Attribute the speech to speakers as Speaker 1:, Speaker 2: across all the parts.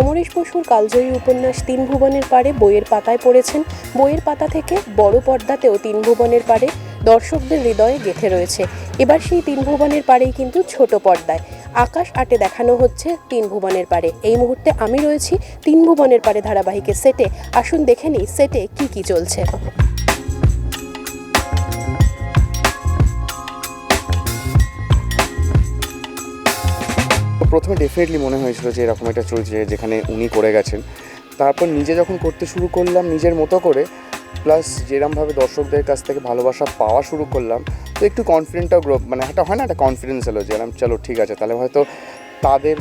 Speaker 1: অমরেশ বসুর কালজয়ী উপন্যাস তিন ভুবনের পারে বইয়ের পাতায় পড়েছেন। বইয়ের পাতা থেকে বড় পর্দাতেও তিন ভুবনের পারে দর্শকদের হৃদয়ে গেঁথে রয়েছে। এবার সেই তিন ভুবনের পারেই কিন্তু ছোট পর্দায়। আকাশ আটে দেখানো হচ্ছে তিন ভুবনের পারে এই মুহূর্তে আমি রয়েছি তিন ভুবনের পারে ধারাবাহিকের সেটে। আসুন দেখে নিই সেটে কি কি চলছে।
Speaker 2: প্রথমে ডেফিনেটলি মনে হয়েছিল যে এরকম একটা চরিত্র যেখানে উনি করে গেছেন। তারপর নিজে যখন করতে শুরু করলাম নিজের মতো করে প্লাস যেরমভাবে দর্শকদের কাছ থেকে ভালোবাসা পাওয়া শুরু করলাম, তো একটু কনফিডেন্টটাও গ্রো মানে একটা হয় না, একটা কনফিডেন্স এলো যে চলো ঠিক আছে, তাহলে হয়তো তাদের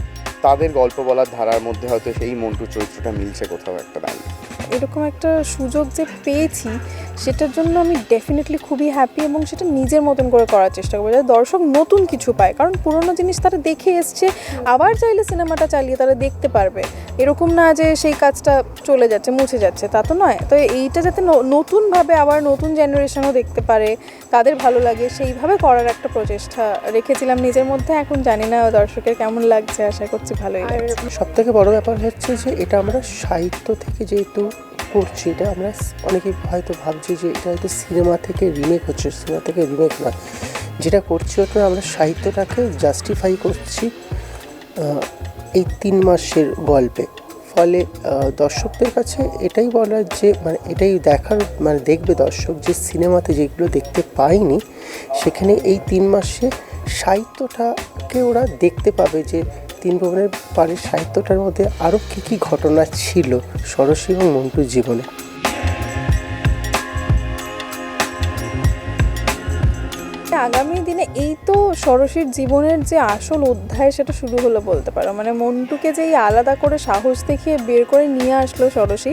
Speaker 2: তাদের গল্প বলার ধারার মধ্যে হয়তো সেই মন্টু চরিত্রটা মিলছে কোথাও একটা দাঁড়িয়ে
Speaker 3: এরকম একটা সুযোগ যে পেয়েছি সেটার জন্য আমি ডেফিনেটলি খুবই হ্যাপি এবং সেটা নিজের মতন করে করার চেষ্টা করব যাতে দর্শক নতুন কিছু পায়। কারণ পুরোনো জিনিস তারা দেখে এসছে আবার চাইলে সিনেমাটা চালিয়ে তারা দেখতে পারবে। এরকম না যে সেই কাজটা চলে যাচ্ছে মুছে যাচ্ছে তা তো নয়। তো এইটা যাতে নতুনভাবে আবার নতুন জেনারেশনও দেখতে পারে তাদের ভালো লাগে সেইভাবে করার একটা প্রচেষ্টা রেখেছিলাম নিজের মধ্যে। এখন জানি না দর্শকের কেমন লাগছে আশা করছি ভালোই
Speaker 4: সব থেকে বড় ব্যাপার হচ্ছে যে এটা আমরা সাহিত্য থেকে যেহেতু করছি এটা, আমরা অনেকে হয়তো ভাবছি যে এটা হয়তো সিনেমা থেকে রিমেক হচ্ছে, সিনেমা থেকে রিমেক নয়। যেটা করছি ওটা আমরা সাহিত্যটাকে জাস্টিফাই করছি এই তিন মাসের গল্পে। ফলে দর্শকদের কাছে এটাই বলার যে মানে এটাই দেখার মানে দেখবে দর্শক যে সিনেমাতে যেগুলো দেখতে পায়নি, সেখানে এই তিন মাসে সাহিত্যটাকে ওরা দেখতে পাবে যে তিন ভবনের পাড়ের সাহিত্যটার মধ্যে আরও কী কী ঘটনা ছিল সরস্বী এবং মন্টুর জীবনে?
Speaker 3: আগামী দিনে এই তো সরসীর জীবনের যে আসল অধ্যায় সেটা শুরু হলো বলতে পারো। মানে মন্টুকে যে আলাদা করে সাহস দেখিয়ে বের করে নিয়ে আসলো সরসী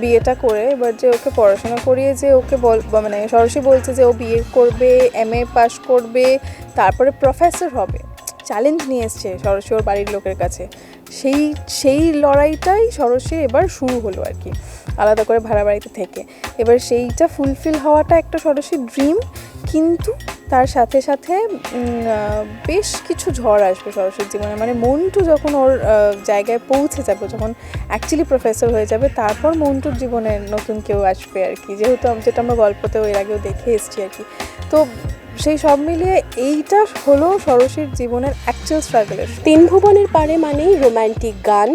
Speaker 3: বিয়েটা করে, এবার যে ওকে পড়াশোনা করিয়ে যে ওকে বল মানে সরসী বলছে যে ও বিয়ে করবে এম এ পাস করবে, তারপরে প্রফেসর হবে। চ্যালেঞ্জ নিয়ে এসছে সরস্বী ওর বাড়ির লোকের কাছে। সেই সেই লড়াইটাই সরস্বীর এবার শুরু হলো আর কি, আলাদা করে ভাড়া বাড়িতে থেকে। এবার সেইটা ফুলফিল হওয়াটা একটা সরস্বীর ড্রিম কিন্তু তার সাথে সাথে বেশ কিছু ঝড় আসবে সরস্বতীর জীবনে। মানে মন্টু যখন ওর জায়গায় পৌঁছে যাবে, যখন অ্যাকচুয়ালি প্রফেসর হয়ে যাবে, তারপর মন্টুর জীবনে নতুন কেউ আসবে আর কি। যেহেতু যেটা আমরা গল্পতেও এর আগেও দেখে এসেছি আর কি। তো সেই সব মিলিয়ে এইটা হলো সরস্বতীর জীবনের অ্যাকচুয়াল স্ট্রাগলের
Speaker 1: তিন ভুবনের পারে মানেই রোমান্টিক গান,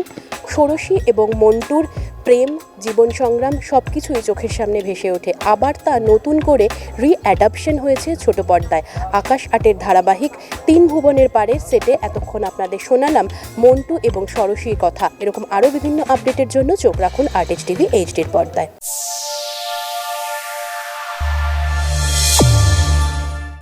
Speaker 1: ষোড়শী এবং মন্টুর প্রেম, জীবন সংগ্রাম সব কিছুই চোখের সামনে ভেসে ওঠে। আবার তা নতুন করে রিঅ্যাডাপশন হয়েছে ছোট পর্দায়। আকাশ আটের ধারাবাহিক তিন ভুবনের পারে সেটে এতক্ষণ আপনাদের শোনালাম মন্টু এবং সরস্বীর কথা। এরকম আরও বিভিন্ন আপডেটের জন্য চোখ রাখুন আর্টিস্ট টিভি এইচডির পর্দায়।